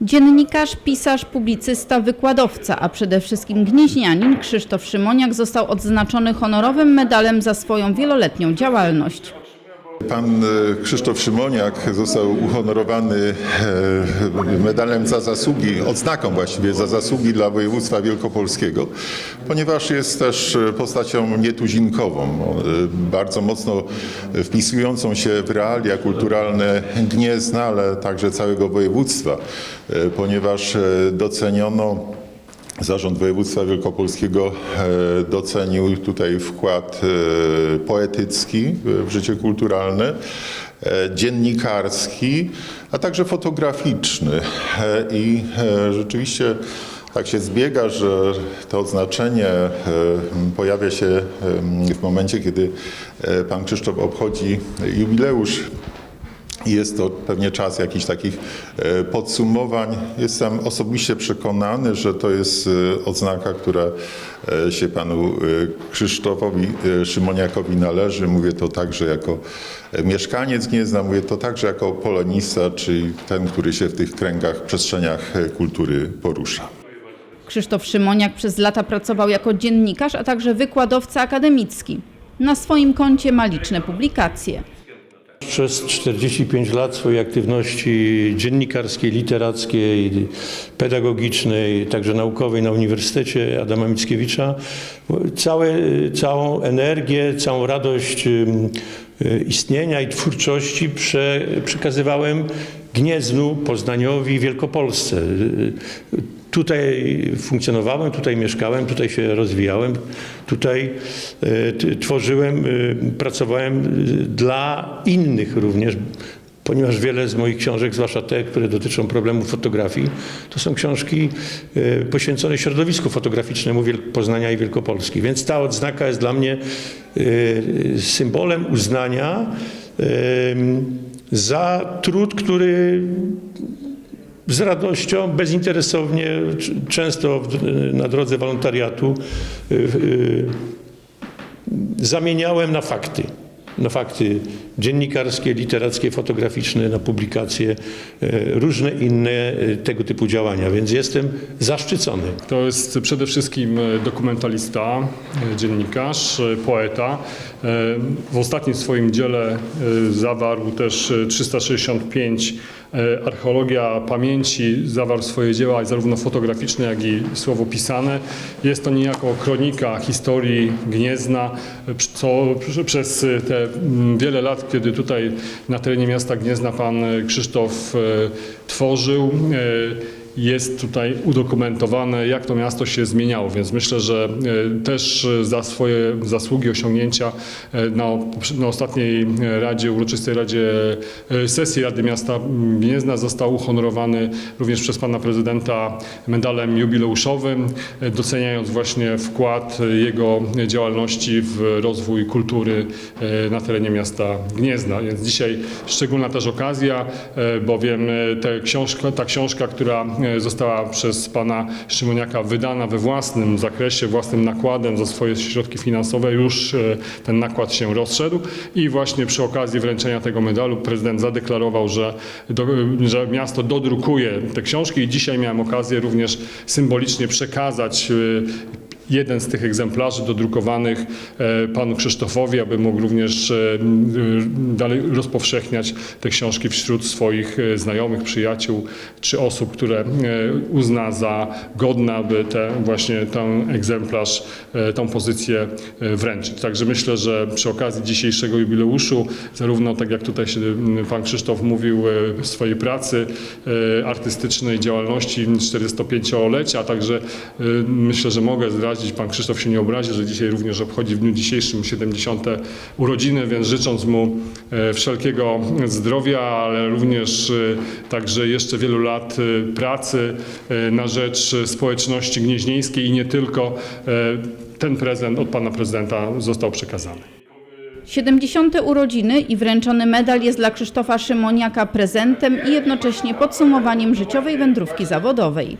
Dziennikarz, pisarz, publicysta, wykładowca, a przede wszystkim gnieźnianin Krzysztof Szymoniak został odznaczony honorowym medalem za swoją wieloletnią działalność. Pan e, Krzysztof Szymoniak został uhonorowany e, medalem za zasługi, odznaką właściwie za zasługi dla województwa wielkopolskiego, ponieważ jest też e, postacią nietuzinkową, bardzo mocno wpisującą się w realia kulturalne Gniezna, ale także całego województwa, ponieważ doceniono Zarząd Województwa Wielkopolskiego e, docenił tutaj wkład e, poetycki w życie kulturalne, e, dziennikarski, a także fotograficzny. I rzeczywiście tak się zbiega, że to odznaczenie e, pojawia się w momencie, kiedy pan Krzysztof obchodzi jubileusz i Jest to pewnie czas jakichś takich e, podsumowań. Jestem osobiście przekonany, że to jest e, odznaka, która e, się panu Krzysztofowi Szymoniakowi należy. Mówię to także jako mieszkaniec Gniezna, mówię to także jako polonista, czyli ten, który się w tych kręgach, przestrzeniach kultury porusza. Krzysztof Szymoniak przez lata pracował jako dziennikarz, a także wykładowca akademicki. Na swoim koncie ma liczne publikacje. Przez 45 lat swojej aktywności dziennikarskiej, literackiej, pedagogicznej, także naukowej na Uniwersytecie Adama Mickiewicza całe, całą energię, całą radość y, istnienia i twórczości prze, przekazywałem Gnieznu, Poznaniowi, Wielkopolsce. Tutaj funkcjonowałem, tutaj mieszkałem, tutaj się rozwijałem, tutaj e, tworzyłem, e, pracowałem e, dla innych również, ponieważ wiele z moich książek, zwłaszcza te, które dotyczą problemu fotografii, to są książki poświęcone środowisku fotograficznemu Poznania i Wielkopolski. Więc ta odznaka jest dla mnie symbolem uznania za trud, który z radością, bezinteresownie, często na drodze wolontariatu y, y, zamieniałem na fakty. Na fakty dziennikarskie, literackie, fotograficzne, na publikacje, y, różne inne y, tego typu działania, więc jestem zaszczycony. To jest przede wszystkim e, dokumentalista, e, dziennikarz, e, poeta. E, W ostatnim swoim dziele e, zawarł też e, 365 e, Archeologia pamięci, zawarł swoje dzieła zarówno fotograficzne, jak i słowo pisane. Jest to niejako kronika historii Gniezna, e, co przez e, te wiele lat, kiedy tutaj na terenie miasta Gniezna pan e, Krzysztof e, tworzył, e, jest tutaj udokumentowane, jak to miasto się zmieniało, więc myślę, że e, też e, za swoje zasługi, osiągnięcia e, na, na ostatniej Radzie, uroczystej Radzie sesji Rady Miasta Gniezna został uhonorowany również przez pana prezydenta medalem jubileuszowym, doceniając właśnie wkład jego działalności w rozwój kultury na terenie miasta Gniezna. Więc dzisiaj szczególna też okazja, bowiem te książka, ta książka, która została przez pana Szymoniaka wydana we własnym zakresie, własnym nakładem za swoje środki finansowe, już e, ten nakład się rozszedł i właśnie przy okazji wręczenia tego medalu prezydent zadeklarował, że, do, że miasto dodrukuje te książki. I dzisiaj miałem okazję również symbolicznie przekazać e, jeden z tych egzemplarzy dodrukowanych e, panu Krzysztofowi, aby mógł również e, m, dalej rozpowszechniać te książki wśród swoich e, znajomych, przyjaciół czy osób, które e, uzna za godne, aby te, właśnie ten egzemplarz, e, tą pozycję e, wręczyć. Także myślę, że przy okazji dzisiejszego jubileuszu, zarówno tak jak tutaj się pan Krzysztof mówił e, w swojej pracy e, artystycznej, działalności 45-lecia, także e, myślę, że mogę zdradzić, pan Krzysztof się nie obrazi, że dzisiaj również obchodzi w dniu dzisiejszym 70. urodziny, więc życząc mu e, wszelkiego zdrowia, ale również e, także jeszcze wielu lat e, pracy na rzecz społeczności gnieźnieńskiej i nie tylko, ten prezent od pana prezydenta został przekazany. 70. urodziny i wręczony medal jest dla Krzysztofa Szymoniaka prezentem i jednocześnie podsumowaniem życiowej wędrówki zawodowej.